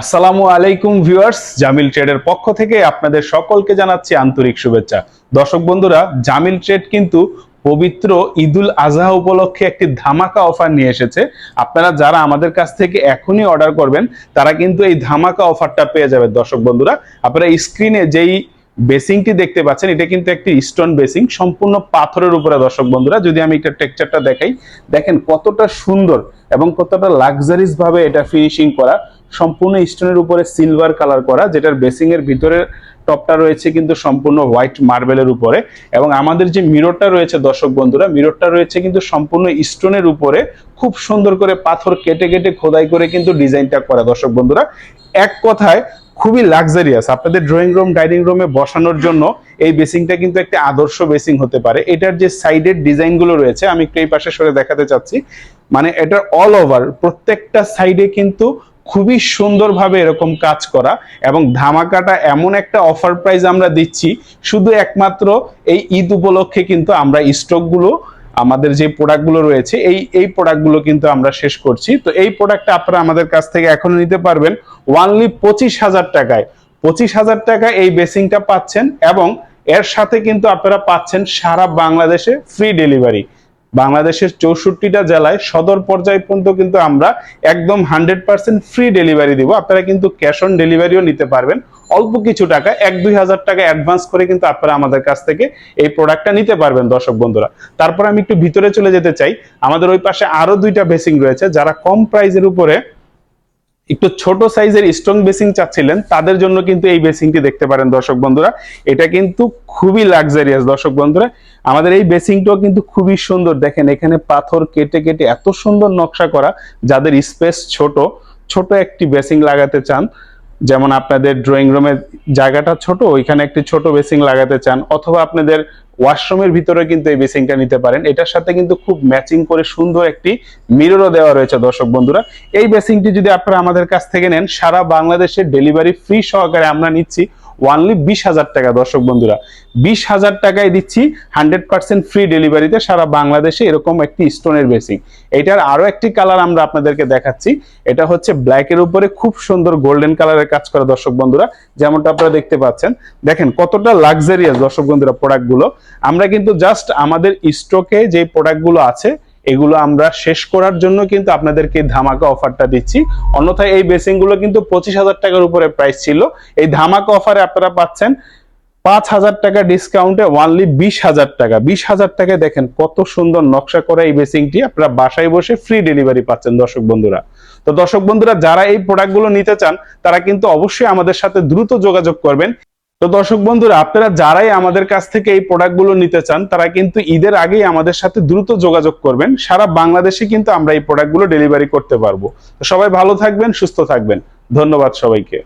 আসসালামু আলাইকুম ভিউয়ার্স, জামিল ট্রেডের পক্ষ থেকে আপনাদের সকলকে জানাচ্ছি আন্তরিক শুভেচ্ছা। দর্শক বন্ধুরা, জামিল ট্রেড কিন্তু পবিত্র ঈদুল আজহা উপলক্ষে একটি ধামাকা অফার নিয়ে এসেছে। আপনারা যারা আমাদের কাছ থেকে এখনই অর্ডার করবেন, তারা কিন্তু এই ধামাকা অফারটা পেয়ে যাবেন। দর্শক বন্ধুরা, আপনারা স্ক্রিনে যেই বেসিংটি দেখতে পাচ্ছেন, এটা কিন্তু একটি স্টোন বেসিং, সম্পূর্ণ পাথরের উপরে দর্শক বন্ধুরা, যদি আমি এটা টেক্সচারটা দেখাই, দেখেন কতটা সুন্দর এবং কতটা লাক্সারিস ভাবে এটা ফিনিশিং করা, সম্পূর্ণ স্টোনের উপরে সিলভার কালার করা, যেটার বেসিং এর ভিতরে টপটা রয়েছে কিন্তু সম্পূর্ণ হোয়াইট মার্বেলের উপরে, এবং আমাদের যে মিররটা রয়েছে দর্শক বন্ধুরা মিররটা রয়েছে কিন্তু সম্পূর্ণ স্টোনের উপরে, খুব সুন্দর করে পাথর কেটে কেটে খোদাই করে কিন্তু ডিজাইনটা করা দর্শক বন্ধুরা। এক কথায় খুবই লাক্সারিয়াস আপনাদের ড্রয়িং রুম ডাইনিং রুমে বসানোর জন্য এই বেসিংটা কিন্তু একটা আদর্শ বেসিং হতে পারে। এটার যে সাইডের ডিজাইনগুলো রয়েছে, আমি একটু এই পাশে সরে দেখাতে চাচ্ছি। মানে এটার অল ওভার প্রত্যেকটা সাইডে কিন্তু খুবই সুন্দরভাবে এরকম কাজ করা এবং ধামাকাটা এমন একটা অফার প্রাইস আমরা দিচ্ছি। শুধু একমাত্র এই ঈদ উপলক্ষে কিন্তু আমরা স্টকগুলো আমাদের যে প্রোডাক্টগুলো রয়েছে, এই এই প্রোডাক্টগুলো কিন্তু আমরা শেষ করছি। তো এই প্রোডাক্টটা আপনারা আমাদের কাছ থেকে এখনও নিতে পারবেন ওয়ানলি পঁচিশ হাজার টাকায়। পঁচিশ হাজার টাকায় এই বেসিংটা পাচ্ছেন এবং এর সাথে কিন্তু আপনারা পাচ্ছেন সারা বাংলাদেশে ফ্রি ডেলিভারি বাংলাদেশের চৌষট্টিটা জেলায় সদর পর্যায় পর্যন্ত কিন্তু আমরা একদম হান্ড্রেড পার্সেন্ট ফ্রি ডেলিভারি দিব। আপনারা কিন্তু ক্যাশ অন ডেলিভারিও নিতে পারবেন। অল্প কিছু টাকা, এক দুই হাজার টাকা অ্যাডভান্স করে কিন্তু আপনারা আমাদের কাছ থেকে এই প্রোডাক্টটা নিতে পারবেন দর্শক বন্ধুরা। তারপর আমি একটু ভিতরে চলে যেতে চাই। আমাদের ওই পাশে আরও দুইটা বেসিং রয়েছে যারা কম প্রাইজের উপরে একটু ছোট সাইজের স্ট্রং বেসিং চাচ্ছিলেন, তাদের জন্য কিন্তু এই বেসিংটি দেখতে পারেন দর্শক বন্ধুরা। এটা কিন্তু খুবই লাক্সারিয়াস দর্শক বন্ধুরা। আমাদের এই বেসিংটাও কিন্তু খুবই সুন্দর। দেখেন, এখানে পাথর কেটে কেটে এত সুন্দর নকশা করা, যাদের স্পেস ছোট ছোট একটি বেসিং লাগাতে চান যেমন আপনাদের ড্রয়িং রুমের জায়গাটা ছোট, ওইখানে একটি ছোট বেসিং লাগাতে চান, অথবা আপনাদের ওয়াশরুমের ভিতরে কিন্তু এই বেসিংটা নিতে পারেন। এটার সাথে কিন্তু খুব ম্যাচিং করে সুন্দর একটি মিররও দেওয়া রয়েছে দর্শক বন্ধুরা। এই বেসিংটি যদি আপনারা আমাদের কাছ থেকে নেন, সারা বাংলাদেশে ডেলিভারি ফ্রি সহকারে আমরা নিচ্ছি। ওয়ানলি বিশ হাজার টাকা, দর্শক বন্ধুরা। বিশ হাজার টাকায় দিচ্ছি হান্ড্রেড পার্সেন্ট ফ্রি ডেলিভারিতে সারা বাংলাদেশে এরকম একটি স্টোনের বেসিং এটার আরও একটি কালার আমরা আপনাদেরকে দেখাচ্ছি। এটা হচ্ছে ব্ল্যাকের উপরে খুব সুন্দর গোল্ডেন কালারের কাজ করা, দর্শক বন্ধুরা। যেমনটা আপনারা দেখতে পাচ্ছেন। দেখেন কতটা লাক্সারিয়াস দর্শক বন্ধুরা প্রোডাক্টগুলো আমরা কিন্তু জাস্ট আমাদের স্টকে যে প্রোডাক্টগুলো আছে এগুলো আমরা শেষ করার জন্য কিন্তু আপনাদেরকে ধামাকা অফারটা দিচ্ছি। অন্যথায় এই বেসিংগুলো কিন্তু পঁচিশ হাজার টাকার উপরে প্রাইস ছিল। এই ধামাকা অফারে আপনারা পাচ্ছেন পাঁচ হাজার টাকা ডিসকাউন্টে ওয়ানলি বিশ হাজার টাকা। বিশ হাজার টাকায় দেখেন কত সুন্দর নকশা করা এই বেসিংটি আপনারা বাসায় বসে ফ্রি ডেলিভারি পাচ্ছেন দর্শক বন্ধুরা। তো দর্শক বন্ধুরা, যারা এই প্রোডাক্টগুলো নিতে চান, তারা কিন্তু অবশ্যই আমাদের সাথে দ্রুত যোগাযোগ করবেন। তো দর্শক বন্ধুরা, আপনারা যারাই আমাদের কাছ থেকে এই প্রোডাক্টগুলো নিতে চান, তারা কিন্তু ঈদের আগেই আমাদের সাথে দ্রুত যোগাযোগ করবেন। সারা বাংলাদেশে কিন্তু আমরা এই প্রোডাক্টগুলো ডেলিভারি করতে পারব। তো সবাই ভালো থাকবেন, সুস্থ থাকবেন। ধন্যবাদ সবাইকে।